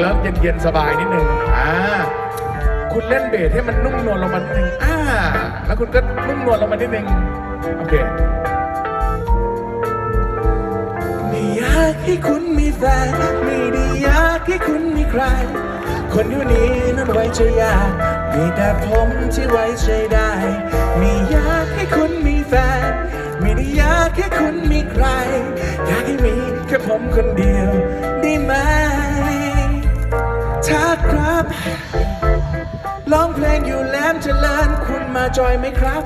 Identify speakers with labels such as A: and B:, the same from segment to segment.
A: แล้วเย็นๆสบายนิดนึงอ่าคุณเล่นเบสให้มันนุ่มนวลลงมานิดนึงอ่าแล้วคุณก็นุ่มนวลลงมานิดนึงโอเค
B: ไม่อยากให้คุณมีแฟนไม่ได้อยากให้คุณมีใคร คนอยู่นี้นั้นไว้ใจยากมีแต่ผมที่ไว้ใจได้ไม่อยากให้คุณมีแฟนไม่ได้อยากให้คุณมีใคร อยากให้มีแค่ผมคนเดียวได้ไหม ครับ ร้องเพลงอยู่แหลมเจริญคุณมาจอยไหมครับ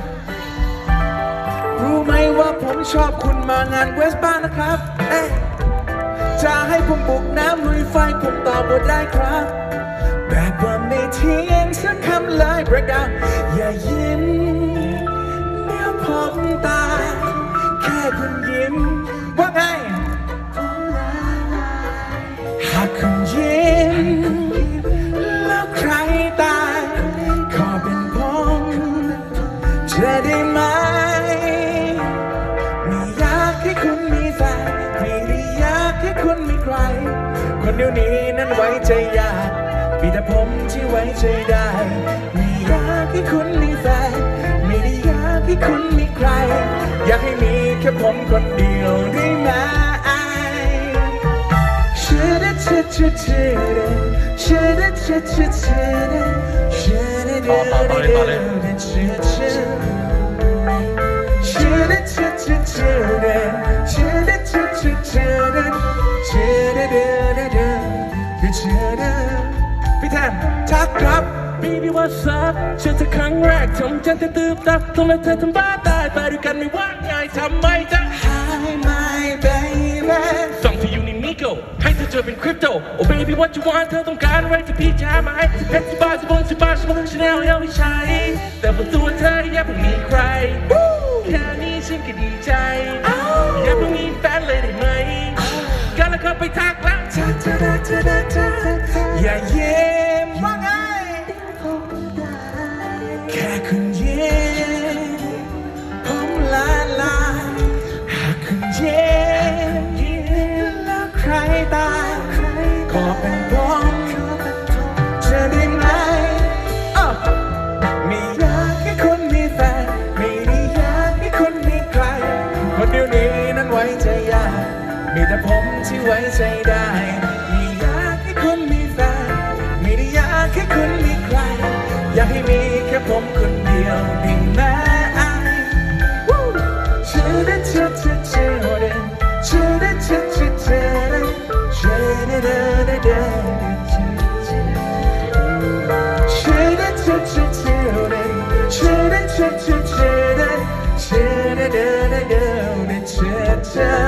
B: รู้ไหมว่าผมชอบคุณมางานเวสป้านะครับ เอ๊ะจะให้ผมบุกน้ำลุยไฟผมตอบว่าได้ครับ แบบว่าไม่ทิ้งสักคำเลย break down อย่ายิ้ม ให้คุณมีแฟนไม่ได้อยากให้คุณมีใคร คนเดียวนี้นั้นไว้ใจยากมีแต่ผมที่ไว้ใจได้ไม่อยากให้คุณมีแฟนไม่ได้อยากให้คุณมีใคร อยากให้มีแค่ผมคนเดียวได้ไหม Shoulda, shoulda, shoulda, shoulda, shoulda, shoulda, shoulda,
A: ต่อต่อต่อเลยต่อเลย
B: shoulda, shoulda, shoulda, shoulda, shoulda, shoulda, shoulda, shoulda. พี่แทนทักครับ
C: Baby what's up เจอเธอครั้งแรกทำฉันจะตื่นตับทำไมเธอทำบ้าตายไปด้วยกันไม่ว่าไงทำไมจ๊ะ
B: Hi my baby
C: ส่องที่อยู่ในมิโกให้เธอเจอเป็นคริปโต Oh baby what you want เธอต้องการอะไรที่พี่จะมาให้เพชรสบาทสิบบนสิบบาทสิบบนชาแนลยังไม่ใช้แต่บนตัวเธอยังไม่มีใครแค่นี้ฉันก็ดีใจ เธอไปทักแล้ว
B: ธอเธอเธอเธอย่าเย้มว่าไงแค่คุณ ไว้ใจได้ไม่อยากให้คุณมีแฟนไม่ได้อยากให้คุณมีใคร อยากให้มีแค่ผมคนเดียวด้ไหมชื่อได้ชื่อชื่อชื่อได้ชื่อได้ชื่อชื่อชื่อได้ชื่อได้ได้ได้ได้ชื่อได้ชื่อชื่อชื่อได้ชื่อได้ชื่อชื่อชื่อได้ชื่อได้ได้ได้ได้ชื่อชื่อ